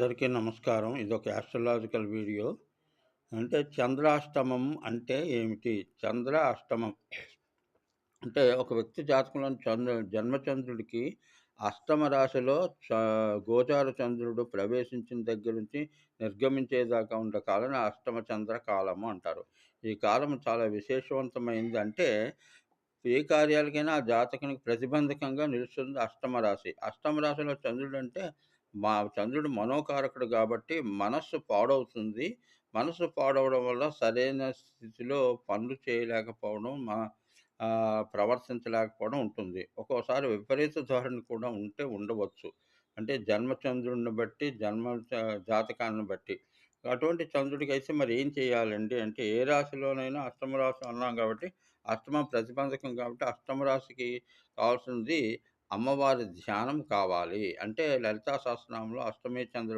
అందరికీ నమస్కారం. ఇదొక యాస్ట్రలాజికల్ వీడియో. అంటే చంద్రాష్టమం అంటే ఏమిటి? చంద్ర అష్టమం అంటే ఒక వ్యక్తి జాతకంలోని చంద్ర జన్మచంద్రుడికి అష్టమ రాశిలో చ గోచార చంద్రుడు ప్రవేశించిన దగ్గర నుంచి నిర్గమించేదాకా ఉండే కాలాన్ని అష్టమ చంద్ర కాలము అంటారు. ఈ కాలం చాలా విశేషవంతమైంది. అంటే ఏ కార్యాలకైనా ఆ జాతకునికి ప్రతిబంధకంగా నిలుస్తుంది అష్టమ రాశి. అష్టమ రాశిలో చంద్రుడు అంటే మా చంద్రుడు మనోకారకుడు కాబట్టి మనస్సు పాడవుతుంది. మనస్సు పాడవడం వల్ల సరైన స్థితిలో పనులు చేయలేకపోవడం, మా ప్రవర్తించలేకపోవడం ఉంటుంది. ఒక్కోసారి విపరీత ధోరణి కూడా ఉంటే ఉండవచ్చు. అంటే జన్మచంద్రుడిని బట్టి, జన్మ జాతకాన్ని బట్టి. అటువంటి చంద్రుడికి అయితే మరి ఏం చేయాలండి? అంటే ఏ రాశిలోనైనా అష్టమ రాశి అన్నాం కాబట్టి, అష్టమ ప్రతిబంధకం కాబట్టి అష్టమ రాశికి కావాల్సింది అమ్మవారి ధ్యానం కావాలి. అంటే లలితా సహస్రనామంలో అష్టమి చంద్ర